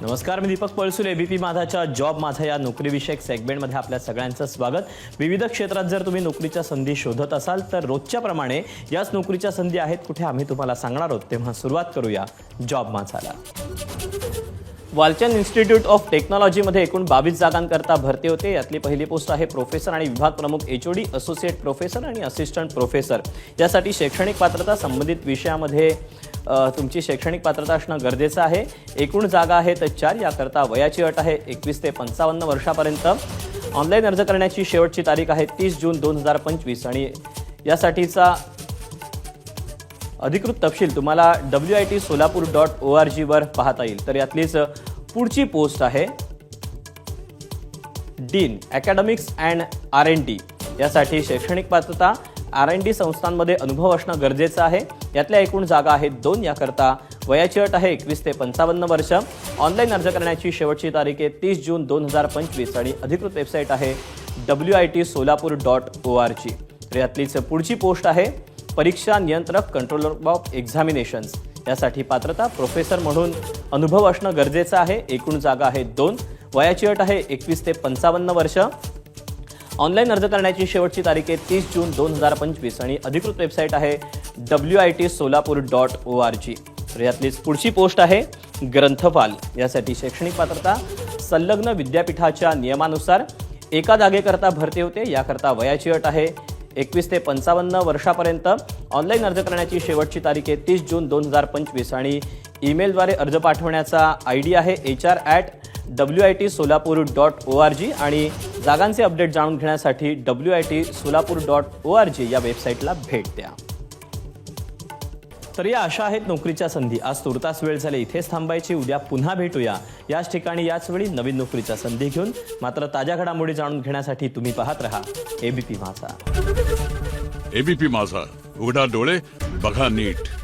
नमस्कार मी दीपक पळसूर एबीपी माझाच्या जॉब माझा या नोकरीविषयक सेगमेंटमध्ये आपल्या सगळ्यांचं स्वागत. विविध क्षेत्रात जर तुम्ही नोकरीच्या संधी शोधत असाल तर रोजच्या प्रमाणे याच नोकरीच्या संधी आहेत कुठे आम्ही तुम्हाला सांगणार आहोत तेव्हा सुरुवात करूया जॉब माझाला. वालचंद इन्स्टिट्यूट ऑफ टेक्नॉलॉजीमध्ये एकूण बावीस जागांकरता भरती होते. यातली पहिली पोस्ट आहे प्रोफेसर आणि विभाग प्रमुख एच डी असोसिएट प्रोफेसर आणि असिस्टंट प्रोफेसर. यासाठी शैक्षणिक पात्रता संबंधित विषयामध्ये तुमची शैक्षणिक पात्रता असणं गरजेचं आहे. एकूण जागा आहेत चार याकरता वयाची अट आहे. एकवीस ते पंचावन्न वर्षापर्यंत. ऑनलाईन अर्ज करण्याची शेवटची तारीख आहे तीस जून दोन हजार पंचवीस आणि यासाठीचा अधिकृत तपशील तुम्हाला W I T Solapur dot O R जीवर पाहता येईल. तर यातलीच पुढची पोस्ट आहे. Dean academics and R N D. यासाठी शैक्षणिक पात्रता आर एन डी संस्थांमध्ये अनुभव असणं गरजेचं आहे. यातल्या एकूण जागा आहेत दोन याकरता. वयाची अट आहे एकवीस ते पंचावन्न वर्ष. ऑनलाईन अर्ज करण्याची शेवटची तारीख आहे तीस जून दोन हजार पंचवीस आणि अधिकृत वेबसाईट आहे W I T Solapur dot O R G तर यातलीच पुढची पोस्ट आहे परीक्षा नियंत्रक कंट्रोलर ऑफ एक्झामिनेशन्स यासाठी पात्रता प्रोफेसर म्हणून अनुभव असणं गरजेचं आहे. एकूण जागा आहे दोन. वयाची अट आहे एकवीस ते पंचावन्न वर्ष. ऑनलाईन अर्ज करण्याची शेवटची तारीख आहे तीस जून दोन हजार पंचवीस आणि अधिकृत वेबसाईट आहे W I T Solapur dot O R G. तर यातलीच पुढची पोस्ट आहे ग्रंथपाल. यासाठी शैक्षणिक पात्रता संलग्न विद्यापीठाच्या नियमानुसार एका जागेकरता भरती होते याकरता वयाची अट आहे. एकवीस ते पंचावन्न वर्षापर्यंत ऑनलाईन अर्ज करण्याची शेवटची तारीख आहे तीस जून दोन हजार पंचवीस आणि ईमेलद्वारे अर्ज पाठवण्याचा आय डी आहे H R at W I T Solapur dot O R G आणि जागांचे अपडेट जाणून घेण्यासाठी W I T Solapur dot O R G या वेबसाईटला भेट द्या. तर या अशा आहेत नोकरीच्या संधी. आज तुर्तास वेळ झाली. इथेच थांबायची. उद्या पुन्हा भेटूया. याच ठिकाणी याच वेळी नवीन नोकरीच्या संधी घेऊन मात्र ताज्या घडामोडी जाणून घेण्यासाठी तुम्ही पाहत रहा. एबीपी माझा. एबीपी माझा. उघडा डोळे बघा नीट.